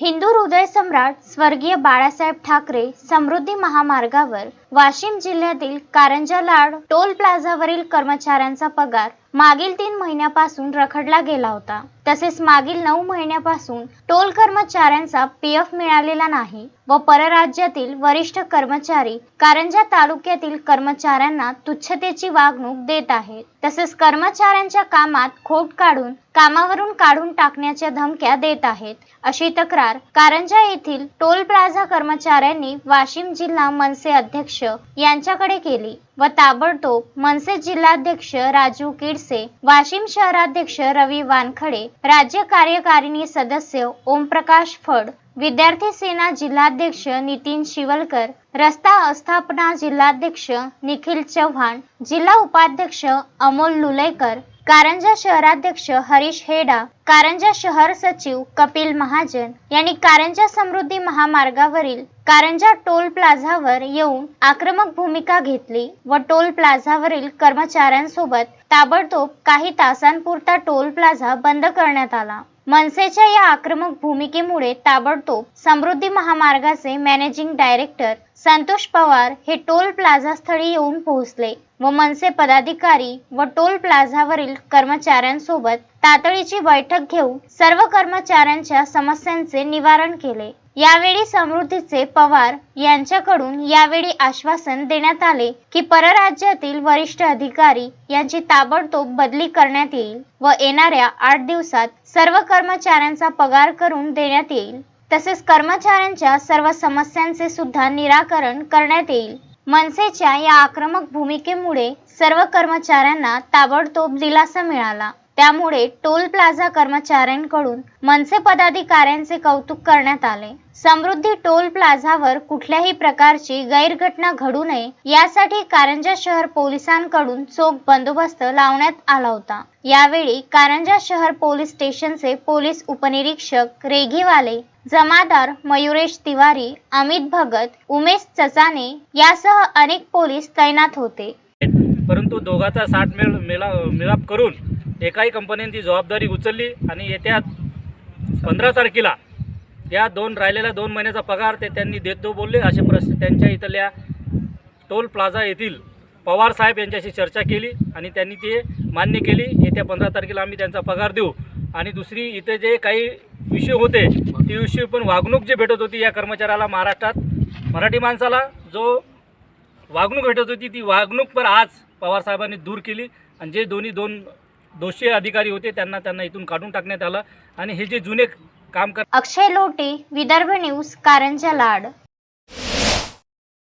हिंदू हृदय सम्राट स्वर्गीय बाळासाहेब ठाकरे समृद्धी महामार्गावर वाशिम जिल्ह्यातील कारंजा लाड टोल प्लाझावरील कर्मचाऱ्यांचा पगार मागील तीन महिन्यापासून रखडला गेला होता. तसेच मागील नऊ महिन्यापासून टोल कर्मचाऱ्यांचा पी एफ मिळालेला नाही व परराज्यातील वरिष्ठ कर्मचारी कारंजा तालुक्यातील कर्मचाऱ्यांना तुच्छतेची वागणूक देत आहेत. तसेच कर्मचाऱ्यांच्या कामात खोट काढून कामावरून काढून टाकण्याच्या धमक्या देत आहेत. अशी तक्रार कारंजा येथील टोल प्लाझा कर्मचाऱ्यांनी वाशिम जिल्हा मनसे अध्यक्ष यांच्याकडे केली व ताबडतोब मनसे जिल्हाध्यक्ष राजू किडसे वाशिम शहराध्यक्ष रवी वानखडे राज्य कार्यकारिणी सदस्य ओमप्रकाश फड विद्यार्थी सेना जिल्हाध्यक्ष नितीन शिवलकर रस्ता अस्थापना जिल्हाध्यक्ष निखिल चव्हाण जिल्हा उपाध्यक्ष अमोल लुलेकर कारंजा शहराध्यक्ष हरीश हेडा कारंजा शहर सचिव कपिल महाजन यांनी कारंजा समृद्धी महामार्गावरील कारंजा टोल प्लाझावर येऊन आक्रमक भूमिका घेतली व टोल प्लाझावरील कर्मचाऱ्यांसोबत ताबडतोब काही तासांपुरता टोल प्लाझा बंद करण्यात आला. मनसेच्या या आक्रमक भूमिकेमुळे ताबडतोब समृद्धी महामार्गाचे मॅनेजिंग डायरेक्टर संतोष पवार हे टोल प्लाझा स्थळी येऊन पोहोचले व मनसे पदाधिकारी व टोल प्लाझावरील कर्मचाऱ्यांसोबत तातडीची बैठक घेऊन सर्व कर्मचाऱ्यांच्या समस्यांचे निवारण केले. यावेळी समृद्धीचे पवार यांच्याकडून यावेळी आश्वासन देण्यात आले की परराज्यातील वरिष्ठ अधिकारी यांची ताबडतोब बदली करण्यात येईल व येणाऱ्या आठ दिवसात सर्व कर्मचाऱ्यांचा पगार करून देण्यात येईल. तसेच कर्मचाऱ्यांच्या सर्व समस्यांचे सुद्धा निराकरण करण्यात येईल. मनसेच्या या आक्रमक भूमिकेमुळे सर्व कर्मचाऱ्यांना ताबडतोब दिलासा मिळाला. त्यामुळे टोल प्लाझा कर्मचाऱ्यांकडून मनसे पदाधिकाऱ्यांचे कौतुक करण्यात आले. समृद्धी टोल प्लाझावर कुठल्याही प्रकारची गैरघटना घडू नये यासाठी कारंजा शहर पोलिसांकडून चोख बंदोबस्त लावण्यात आला होता. यावेळी कारंजा शहर पोलीस स्टेशनचे पोलीस उपनिरीक्षक रेघीवाले जमादार मयुरेश तिवारी अमित भगत उमेश चचाने यासह अनेक पोलीस तैनात होते. परंतु दोघाचा साठ मेळ मेला मिलाप करून एकाही कंपनीने ती जबाबदारी उचलली आणि येत्या पंधरा तारखेला या दोन राहिलेल्या दोन महिन्याचा पगार ते त्यांनी देतो बोलले असे प्रश्न त्यांच्या इथल्या टोल प्लाझा येथील पवार साहेब यांच्याशी चर्चा केली आणि त्यांनी ते मान्य केली. येत्या पंधरा तारखेला आम्ही त्यांचा पगार देऊ. आणि दुसरी इथे जे काही विषय होते ती विषय पण वागणूक जे भेटत होती या कर्मचाऱ्याला महाराष्ट्रात मराठी माणसाला जो वागणूक भेटत होती ती वागणूक पण आज पवार साहेबांनी दूर केली. आणि जे दोन्ही दोन दोषी अधिकारी होते त्यांना त्यांना इथून काढून टाकण्यात आलं. आणि हे जे जुने काम कर अक्षय लोटे विदर्भ न्यूज कारंजा लाड.